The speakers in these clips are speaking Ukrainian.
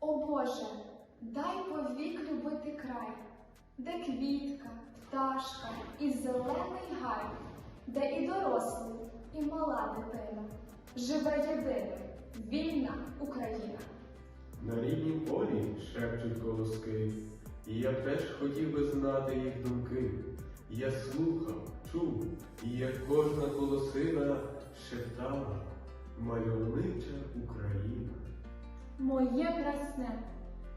О Боже, дай повік любити край, де квітка, пташка і зелений гай, де і дорослий, і мала дитина, живе єдина, вільна Україна. На ріднім полі шепчуть колоски, і я теж хотів би знати їх думки. Я слухав, чув, і як кожна колосина шептала мальовнича Україна. Моє красне,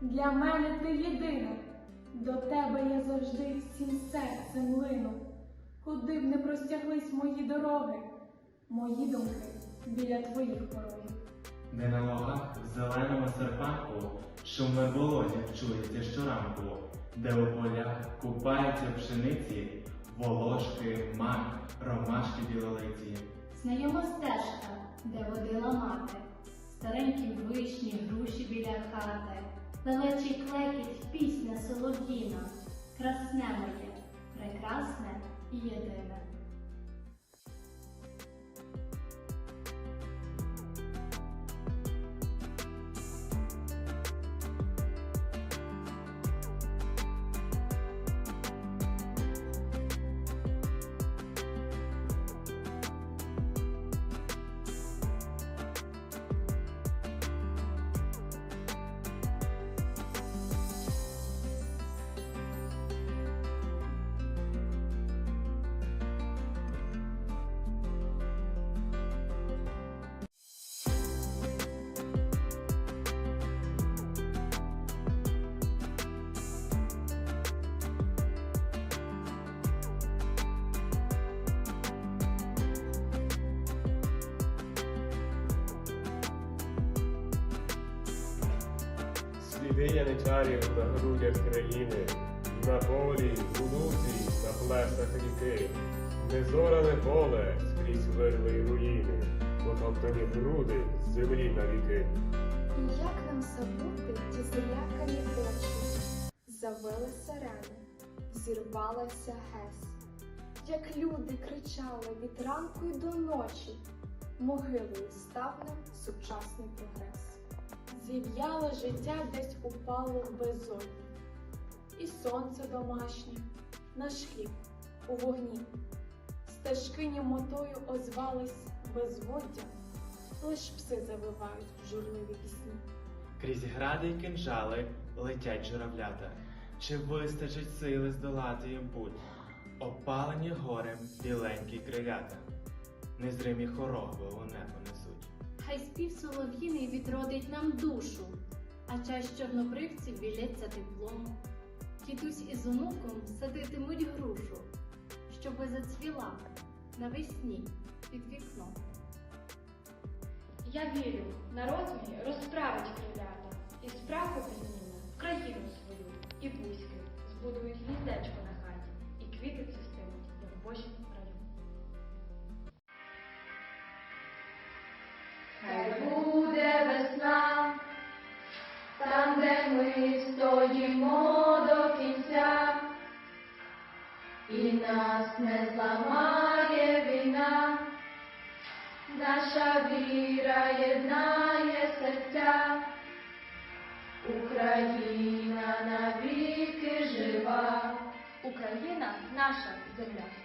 для мене ти єдина, до тебе я завжди всім серцем лину. Куди б не простяглись мої дороги, мої думки біля твоїх порогів. Де на лугах в зеленому серпанку шуме болотів чується щоранку, де у полях купаються пшениці, волошки, мак, ромашки білолиці. Знайома стежка, де водила мати, старенькі вишні, груші біля хати, Пелечий клекіт, пісня солов'їна, красне моє, прекрасне і єдине. Сліди яничарів на грудях країни, на полі, лузі, на плесах ріки, незоране поле скрізь вирви й руїни, потоптані груди з землі на віки. І як нам забути ті залякані очі? Завили сирени, зірвалася гес. Як люди кричали від ранку й до ночі, могилою став нам сучасний прогрес. Зів'яле життя десь упало в безодню, і сонце домашнє, наш хліб у вогні. Стежки німотою озвались безводдя, лиш пси завивають в журливі пісні. Крізь гради й кинжали летять журавлята. Чи вистачить сили здолати їм путь? Опалені горем біленькі крилята, незримі хороби у небо несуть. Хай спів солов'їний відродить нам душу, а часть чорнобривців біляться теплом. Дідусь із онуком садитимуть грушу, щоби зацвіла навесні під вікном. Я вірю, народ мій розправить крилята, і справу підніме країну і нас не зламає війна, наша віра єднає серця, Україна навіки жива. Україна наша земля.